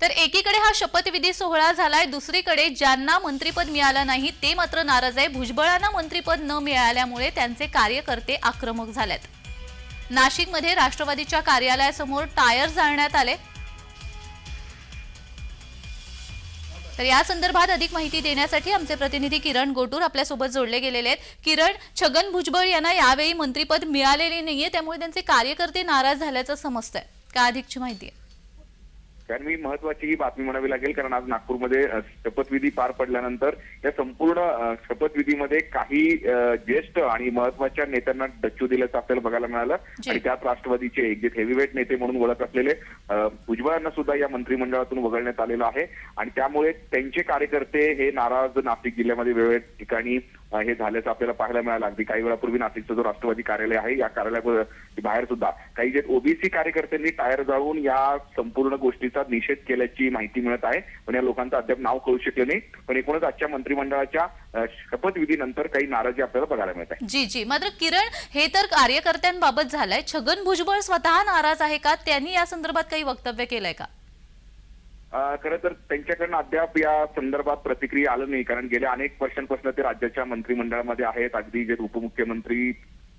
तर एकीकडे हा शपथविधी सोहळा झालाय दुसरीकडे ज्यांना मंत्रीपद मिळालं नाही ते मात्र नाराज आहे. भुजबळांना मंत्रीपद न मिळाल्यामुळे त्यांचे कार्यकर्ते आक्रमक झालेत. नाशिकमध्ये राष्ट्रवादीच्या कार्यालयासमोर टायर जाळण्यात आले. तर या संदर्भात अधिक माहिती देण्यासाठी आमचे प्रतिनिधी किरण गोटूर आपल्यासोबत जोडले गेलेले आहेत. किरण छगन भुजबळ यांना यावेळी मंत्रीपद मिळालेले नाहीये त्यामुळे त्यांचे कार्यकर्ते नाराज झाल्याचं समजतंय. का अधिकची माहिती आहे? कारण मी महत्वाची ही बातमी म्हणावी लागेल कारण आज नागपूरमध्ये शपथविधी पार पडल्यानंतर या संपूर्ण शपथविधीमध्ये काही ज्येष्ठ आणि महत्त्वाच्या नेत्यांना डच्चू दिल्याचं आपल्याला बघायला मिळालं. आणि त्यात राष्ट्रवादीचे एक जे हेवीवेट नेते म्हणून ओळख असलेले भुजबळांना सुद्धा या मंत्रिमंडळातून वगळण्यात आलेलं आहे. आणि त्यामुळे त्यांचे कार्यकर्ते हे नाराज नाशिक जिल्ह्यामध्ये वेगवेगळ्या ठिकाणी हे झाल्याचं आपल्याला पाहायला मिळालं. अगदी काही वेळापूर्वी नाशिकचं जो राष्ट्रवादी कार्यालय आहे या कार्यालया बाहेर सुद्धा. काही जे ओबीसी कार्यकर्त्यांनी टायर जाळून या संपूर्ण गोष्टीचा निषेध केल्याची माहिती मिळत आहे. पण या लोकांचं अद्याप नाव कळू शकले नाही. पण एकूणच आजच्या मंत्रिमंडळाच्या शपथविधीनंतर काही नाराजी आपल्याला बघायला मिळत आहे. जी जी. मात्र किरण हे तर कार्यकर्त्यांबाबत झालंय. छगन भुजबळ स्वतः नाराज आहे का? त्यांनी या संदर्भात काही वक्तव्य केलंय का? खरं तर त्यांच्याकडनं अद्याप या संदर्भात प्रतिक्रिया आलं नाही. कारण गेल्या अनेक वर्षांपासून ते राज्याच्या मंत्रिमंडळामध्ये आहेत. अगदी जे उपमुख्यमंत्री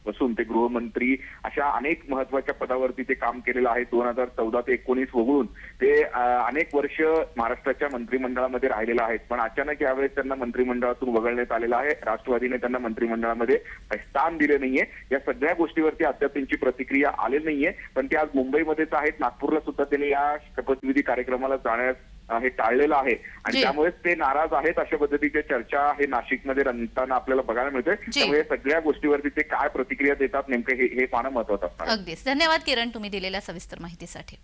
बसून ते गृहमंत्री अशा अनेक महत्त्वाच्या पदावरती ते काम केलेलं आहे. दोन हजार चौदा ते एकोणीस वगळून ते अनेक वर्ष महाराष्ट्राच्या मंत्रिमंडळामध्ये राहिलेलं आहेत. पण अचानक यावेळेस त्यांना मंत्रिमंडळातून वगळण्यात आलेलं आहे. राष्ट्रवादीने त्यांना मंत्रिमंडळामध्ये स्थान दिले नाहीये. या सगळ्या गोष्टीवरती अद्याप त्यांची प्रतिक्रिया आलेली नाहीये. पण ते आज मुंबईमध्येच आहेत. नागपूरला सुद्धा त्यांनी या शपथविधी कार्यक्रमाला जाण्यास हे टाळलेलं आहे आणि. त्यामुळेच ते नाराज आहेत अशा पद्धतीची चर्चा हे नाशिकमध्ये रंगताना आपल्याला बघायला मिळते. त्यामुळे सगळ्या गोष्टीवरती ते काय प्रतिक्रिया देतात नेमकं हे पाहणं महत्वाचं आहे. अगदीच धन्यवाद किरण तुम्ही दिलेल्या सविस्तर माहितीसाठी